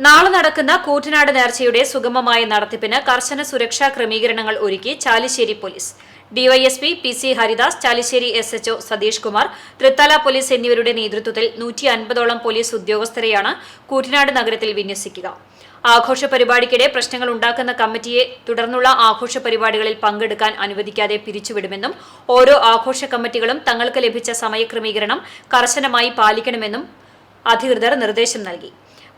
നാളെ നടക്കുന്ന കൂറ്റനാട് നേർച്ചയുടെ സുഗമമായ നടത്തിപ്പിന് കർശന സുരക്ഷാ ക്രമീകരണങ്ങൾ ഒരുക്കി Chalissery police. DYSP P C Haridas Chalissery S HO Satish Kumar Thrithala police എന്നിവരുടെ നേതൃത്വത്തിൽ നൂറ്റി അൻപതോളം പോലീസ് ഉദ്യോഗസ്ഥരെയാണ് കൂറ്റനാട് നഗരത്തിൽ വിന്യസിക്കുക. ആഘോഷ പരിപാടിക്കിടെ പ്രശ്നങ്ങൾ ഉണ്ടാക്കുന്ന കമ്മിറ്റിയെ തുടർന്നുള്ള ആഘോഷ പരിപാടികളിൽ പങ്കെടുക്കാൻ അനുവദിക്കാതെ പിരിച്ചുവിടുമെന്നും ഓരോ ആഘോഷ കമ്മിറ്റികളും തങ്ങൾക്ക് ലഭിച്ച സമയക്രമീകരണം കർശനമായി പാലിക്കണമെന്നും അധികൃതർ നിർദ്ദേശം നൽകി.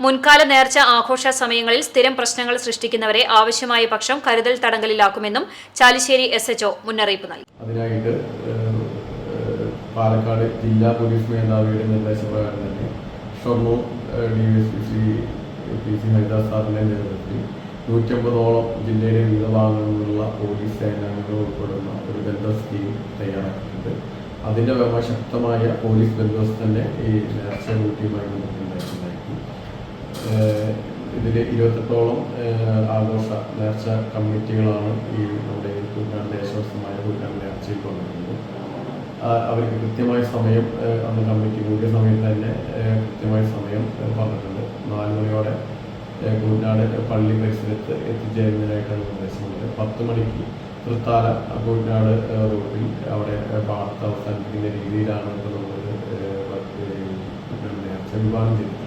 മുൻകാല നേർച്ച ആഘോഷ സമയങ്ങളിൽ സ്ഥിരം പ്രശ്നങ്ങൾ സൃഷ്ടിക്കുന്നവരെ ആവശ്യമായ പക്ഷം കരുതൽ തടങ്കലിലാക്കുമെന്നും ചാലിശ്ശേരി എസ് എച്ച്ഒ മുന്നറിയിപ്പ് നൽകി. അതിനായിട്ട് പാലക്കാട് ജില്ലാ പോലീസ് മേധാവിയുടെ നിർദ്ദേശപ്രകാരം തന്നെ Shoranur D S P C P C Haridas സാറിന്റെ നേതൃത്വത്തിൽ നൂറ്റമ്പതോളം ജില്ലയിലെ വിവിധ ഭാഗങ്ങളിൽ നിന്നുള്ള പോലീസ് സേനാംഗങ്ങൾ ഉൾപ്പെടുന്ന ഒരു ബന്ധസ് ടീം തയ്യാറാക്കിയിട്ടുണ്ട്. അതിന്റെ ശക്തമായ പോലീസ് തന്നെ ഈ നേർച്ച ഡ്യൂട്ടിയുമായി ബന്ധപ്പെട്ടുണ്ടായിട്ടുണ്ടായിരിക്കും ഇതിൽ ഇരുപത്തെട്ടോളം ആഘോഷ നേർച്ച കമ്മിറ്റികളാണ് ഈ നമ്മുടെ കൂട്ടാൻ ദേശസ്ഥമായ കൂട്ടാൻ നേർച്ചയിൽ കൊണ്ടുവരുന്നത് അവർക്ക് കൃത്യമായ സമയം അന്ന് കമ്മിറ്റി കൂടിയ സമയത്ത് തന്നെ കൃത്യമായ സമയം പറഞ്ഞിട്ടുണ്ട്. നാല് മണിയോടെ കുട്ടനാട് പള്ളി പരിസരത്ത് എത്തിച്ചേരുന്നതിനായിട്ടാണ് നിർദ്ദേശമുള്ളത് പത്ത് മണിക്ക് തൃത്താല കുട്ടനാട് റോഡിൽ അവിടെ വാർത്ത അവസാനിപ്പിക്കുന്ന രീതിയിലാണ് ഇപ്പോൾ നമ്മൾ നേർച്ച വിഭാഗം ചെയ്തിട്ടുള്ളത്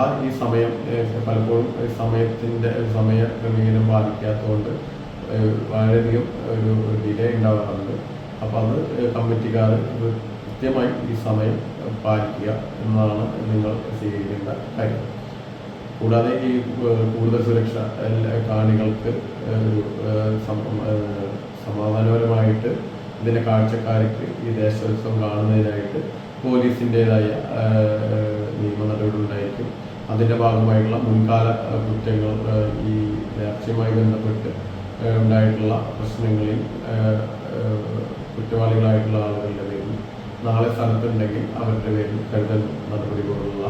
ആ ഈ സമയം പലപ്പോഴും സമയത്തിന്റെ സമയ ക്രമീകരണം പാലിക്കാത്തതുകൊണ്ട് വളരെയധികം ഒരു ഡിലേ ഉണ്ടാവാറുണ്ട്. അപ്പോൾ അത് കമ്മിറ്റിക്കാർ കൃത്യമായി ഈ സമയം പാലിക്കുക എന്നാണ് നിങ്ങൾ സ്വീകരിക്കേണ്ട കാര്യം. കൂടാതെ ഈ കൂടുതൽ സുരക്ഷ കാണികൾക്ക് ഒരു സമാധാനപരമായിട്ട് ഇതിന്റെ കാഴ്ചക്കാർക്ക് ഈ ദേശോത്സവം കാണുന്നതിനായിട്ട് പോലീസിന്റെതായ നിയമ നടപടി ഉണ്ടായിരിക്കും അതിന്റെ ഭാഗമായിട്ടുള്ള മുൻകാല കൃത്യങ്ങൾ ഈ നേർച്ചയുമായി ബന്ധപ്പെട്ട് ഉണ്ടായിട്ടുള്ള പ്രശ്നങ്ങളിൽ കുറ്റവാളികളായിട്ടുള്ള ആളുകളുടെ പേരിൽ നാളെ സ്ഥലത്തുണ്ടെങ്കിൽ അവരുടെ പേരിൽ കരുതൽ നടപടി പോലുള്ള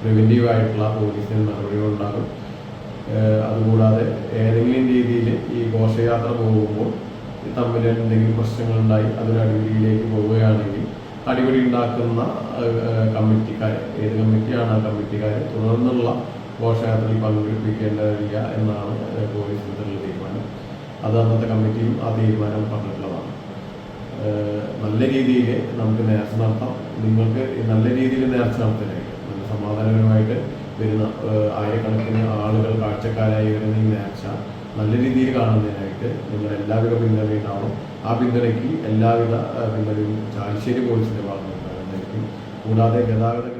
പ്രിവെന്റീവ് ആയിട്ടുള്ള പോലീസിന് നടപടികളുണ്ടാകും അതുകൂടാതെ ഏതെങ്കിലും രീതിയിൽ ഈ ഘോഷയാത്ര പോകുമ്പോൾ തമ്മിൽ എന്തെങ്കിലും പ്രശ്നങ്ങളുണ്ടായി അതൊരു അടിപിടിയിലേക്ക് പോവുകയാണെങ്കിൽ അടിപിടി ഉണ്ടാക്കുന്ന കമ്മിറ്റിക്കാർ ഏത് കമ്മിറ്റിയാണ് ആ കമ്മിറ്റിക്കാരെ തുടർന്നുള്ള ഘോഷയാത്രയിൽ പങ്കെടുപ്പിക്കേണ്ടതില്ല എന്നാണ് പോലീസ് എടുത്തിട്ടുള്ള തീരുമാനം. അത് അന്നത്തെ കമ്മിറ്റിയും ആ തീരുമാനം പറഞ്ഞിട്ടുള്ളതാണ്. നല്ല രീതിയിൽ നമുക്ക് നേർച്ച നടത്താം. നിങ്ങൾക്ക് നല്ല രീതിയിൽ നേർച്ച നടത്തലായിരിക്കും നല്ല സമാധാനപരമായിട്ട് വരുന്ന ആയിരക്കണക്കിന് ആളുകൾ കാഴ്ചക്കാരായി വരുന്ന ഈ നേർച്ച നല്ല രീതിയിൽ കാണുന്നതിനായിട്ട് നിങ്ങൾ എല്ലാവിധ പിന്തുണയും ഉണ്ടാവണം. ആ പിന്തുണയ്ക്ക് എല്ലാവിധ പിന്തുണയും ചാലിശ്ശേരി പോലീസിന്റെ ഭാഗത്തുനിന്നുണ്ടാകുന്നതായിരിക്കും കൂടാതെ ഗതാഗത